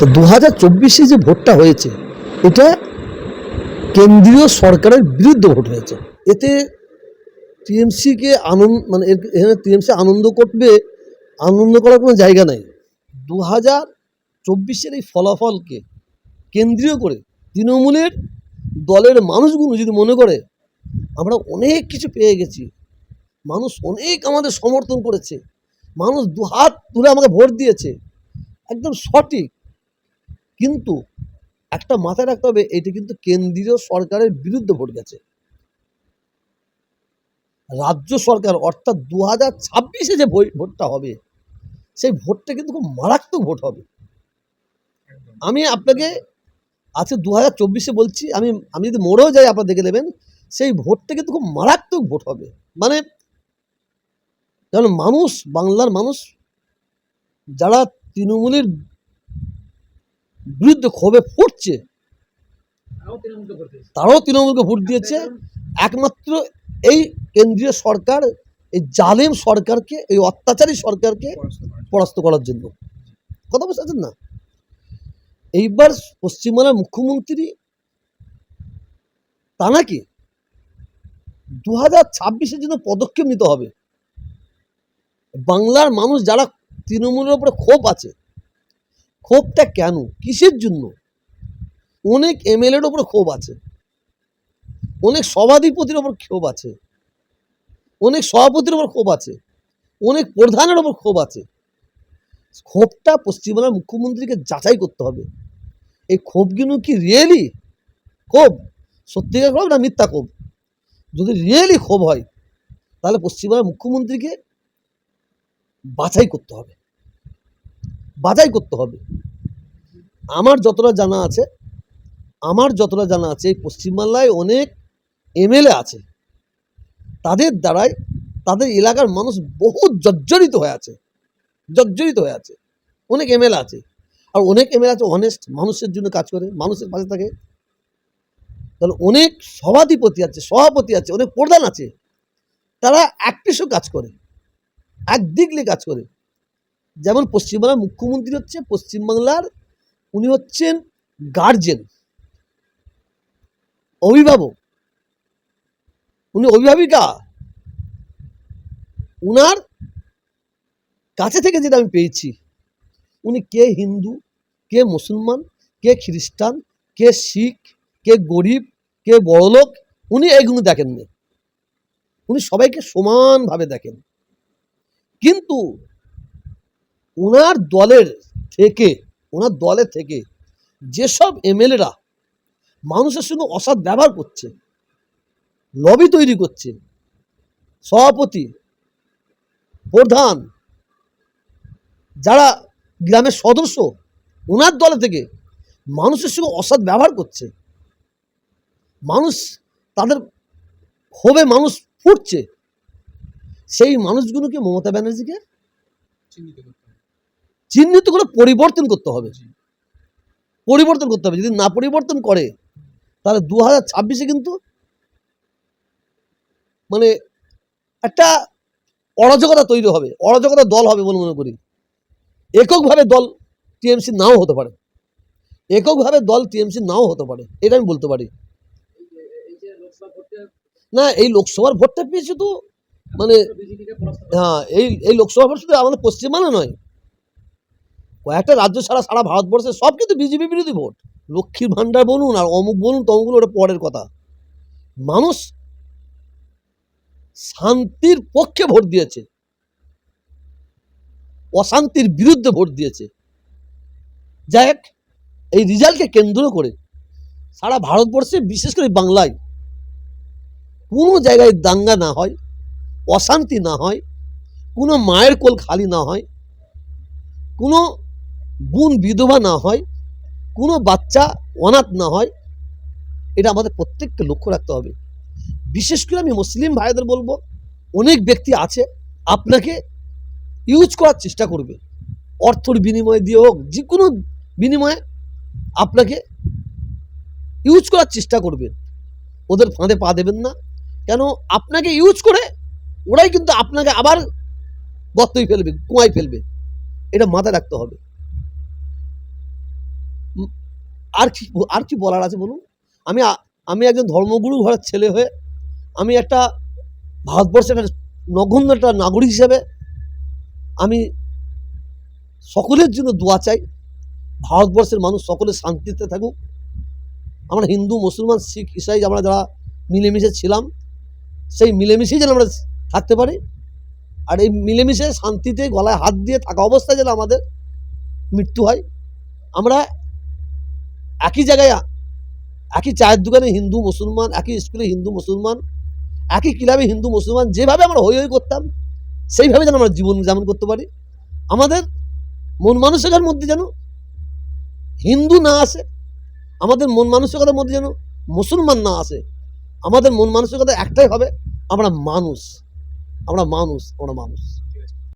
তো দু হাজার চব্বিশে যে ভোটটা হয়েছে, এটা কেন্দ্রীয় সরকারের বিরুদ্ধে ভোট হয়েছে। এতে টিএমসিকে আনন্দ মানে এখানে টিএমসি আনন্দ করবে, আনন্দ করার কোনো জায়গা নাই। দু হাজার চব্বিশের এই ফলাফলকে কেন্দ্রীয় করে তৃণমূলের দলের মানুষগুলো যদি মনে করে, আমরা অনেক কিছু পেয়ে গেছি। মানুষ অনেক আমাদের সমর্থন করেছে। মানুষ দু হাত তুলে আমাকে ভোট দিয়েছে। একদম সঠিক। কিন্তু একটা মাথায় রাখতে হবে এটি কিন্তু কেন্দ্রীয় সরকারের বিরুদ্ধে ভোট গেছে। রাজ্য সরকার অর্থাৎ দু হাজার ছাব্বিশে যে ভোট- ভোটটা হবে সেই ভোটটা কিন্তু খুব মারাত্মক ভোট হবে। আমি আপনাকে আজকে দু হাজার চব্বিশে বলছি আমি আমি যদি মরেও যাই আপনারা দেখে নেবেন সেই ভোটটা কিন্তু খুব মারাত্মক ভোট হবে। মানে কারণ মানুষ বাংলার মানুষ যারা তৃণমূলের বিরুদ্ধে ক্ষোভে ফুটছে। তারাও তৃণমূলকে ভোট দিয়েছে। একমাত্র এই কেন্দ্রীয় সরকার এই জালেম সরকারকে এই অত্যাচারী সরকারকে পরাস্ত করার জন্য। কথা বুঝতে পারছেন না? এইবার পশ্চিমবাংলার মুখ্যমন্ত্রী তা নাকি? দু হাজার ছাব্বিশের জন্য পদক্ষেপ নিতে হবে। বাংলার মানুষ যারা তৃণমূলের উপরে ক্ষোভ আছে ক্ষোভটা কেন? কিসের জন্য? অনেক এমএলএর উপরে ক্ষোভ আছে। অনেক সভাধিপতির ওপর ক্ষোভ আছে। অনেক সভাপতির ওপর ক্ষোভ আছে। অনেক প্রধানের ওপর ক্ষোভ আছে। ক্ষোভটা পশ্চিমবাংলার মুখ্যমন্ত্রীকে যাচাই করতে হবে। এই ক্ষোভগুলো কি রিয়েলি ক্ষোভ? সত্যিকার ক্ষোভ না মিথ্যা ক্ষোভ? যদি রিয়েলি ক্ষোভ হয়, তাহলে পশ্চিমবাংলার মুখ্যমন্ত্রীকে বাছাই করতে হবে। বাছাই করতে হবে। আমার যতটা জানা আছে, আমার যতটা জানা আছে পশ্চিমবাংলায় অনেক এমএলএ আছে। তাদের দ্বারাই তাদের এলাকার মানুষ বহু জর্জরিত হয়ে আছে। জর্জরিত হয়ে আছে। অনেক এমএলএ আছে। আর অনেক এমএলএ আছে অনেস্ট মানুষের জন্য কাজ করে, মানুষের পাশে থাকে। তাহলে অনেক সভাধিপতি আছে, সভাপতি আছে, অনেক প্রধান আছে। তারা একটিশো কাজ করে। একদিকলে কাজ করে। যেমন পশ্চিমবাংলার মুখ্যমন্ত্রী হচ্ছে পশ্চিমবাংলার, উনি হচ্ছেন গার্জেন অভিভাবক। উনি অভিভাবিকা। উনার কাছে থেকে যেটা আমি পেয়েছি, উনি কে হিন্দু, কে মুসলমান, কে খ্রিস্টান, কে শিখ, কে গরিব, কে বড়লোক, উনি এইগুলো দেখেননি। উনি সবাইকে সমানভাবে দেখেন। কিন্তু ওনার দলের থেকে, ওনার দলের থেকে যেসব এমএলএরা মানুষের সঙ্গে অসৎ ব্যবহার করছে লবি তৈরি করছে, সভাপতি, প্রধান, যারা গ্রামের সদস্য, ওনার দলে থেকে মানুষের সঙ্গে অসৎ ব্যবহার করছে। মানুষ তাদের ক্ষোভে মানুষ ফুটছে। সেই মানুষগুলোকে মমতা ব্যানার্জিকে চিহ্নিত করে পরিবর্তন করতে হবে। পরিবর্তন করতে হবে। যদি না পরিবর্তন করে, তাহলে দু হাজার ছাব্বিশে কিন্তু মানে একটা অরাজকতা তৈরি হবে অরাজকতা দল হবে বলে মনে করি। এককভাবে দল টিএমসি নাও হতে পারে। এককভাবে দল টিএমসি নাও হতে পারে, এটা আমি বলতে পারি। না, এই লোকসভার ভোটটা পেয়েছে তো মানে হ্যাঁ এই এই লোকসভা ভোট শুধু আমাদের পশ্চিমবাংলা নয় কয়েকটা রাজ্য ছাড়া সারা ভারতবর্ষে সব কিন্তু বিজেপি বিরোধী ভোট। লক্ষ্মীর ভাণ্ডার বলুন আর অমুক বলুন, তমুক ওটা পরের কথা। মানুষ শান্তির পক্ষে ভোট দিয়েছে। অশান্তির বিরুদ্ধে ভোট দিয়েছে। যাই হোক, এই রেজাল্টকে কেন্দ্র করে সারা ভারতবর্ষে, বিশেষ করে বাংলায়, কোনো জায়গায় দাঙ্গা না হয়, অশান্তি না হয়, কোনো মায়ের কোল খালি না হয়, কোনো বোন বিধবা না হয়, কোনো বাচ্চা অনাথ না হয়, এটা আমাদের প্রত্যেককে লক্ষ্য রাখতে হবে। বিশেষ করে আমি মুসলিম ভাইদের বলব, অনেক ব্যক্তি আছে, আপনাকে ইউজ করার চেষ্টা করবে। অর্থর বিনিময় দিয়ে হোক যে কোনো বিনিময়ে আপনাকে ইউজ করার চেষ্টা করবে। ওদের ফাঁদে পা দেবেন না। কেন? আপনাকে ইউজ করে ওরাই কিন্তু আপনাকে আবার গর্তই ফেলবে, কুয়ায় ফেলবে। এটা মাথায় রাখতে হবে। আর কি আর কি বলার আছে বলুন? আমি আমি একজন ধর্মগুরু ঘরের ছেলে হয়ে আমি একটা ভারতবর্ষের একটা নগণ্য একটা নাগরিক হিসেবে আমি সকলের জন্য দোয়া চাই, ভারতবর্ষের মানুষ সকলে শান্তিতে থাকুক। আমরা হিন্দু, মুসলমান, শিখ, ইসাই আমরা যারা মিলেমিশে ছিলাম, সেই মিলেমিশেই যেন আমরা থাকতে পারি। আর এই মিলেমিশে শান্তিতে গলায় হাত দিয়ে থাকা অবস্থায় যেন আমাদের মৃত্যু হয়। আমরা একই জায়গায়, একই চায়ের দোকানে হিন্দু, মুসলমান, একই স্কুলে হিন্দু, মুসলমান, একই ক্লাবে হিন্দু, মুসলমান, যেভাবে আমরা হই হই করতাম, সেইভাবে যেন আমরা জীবন যেমন করতে পারি। আমাদের মন মানসিকতার মধ্যে যেন হিন্দু না আসে, আমাদের মন মানসিকতার মধ্যে যেন মুসলমান না আসে, আমাদের মন মানসিকতা একটাই হবে, আমরা মানুষ আমরা মানুষ আমরা মানুষ।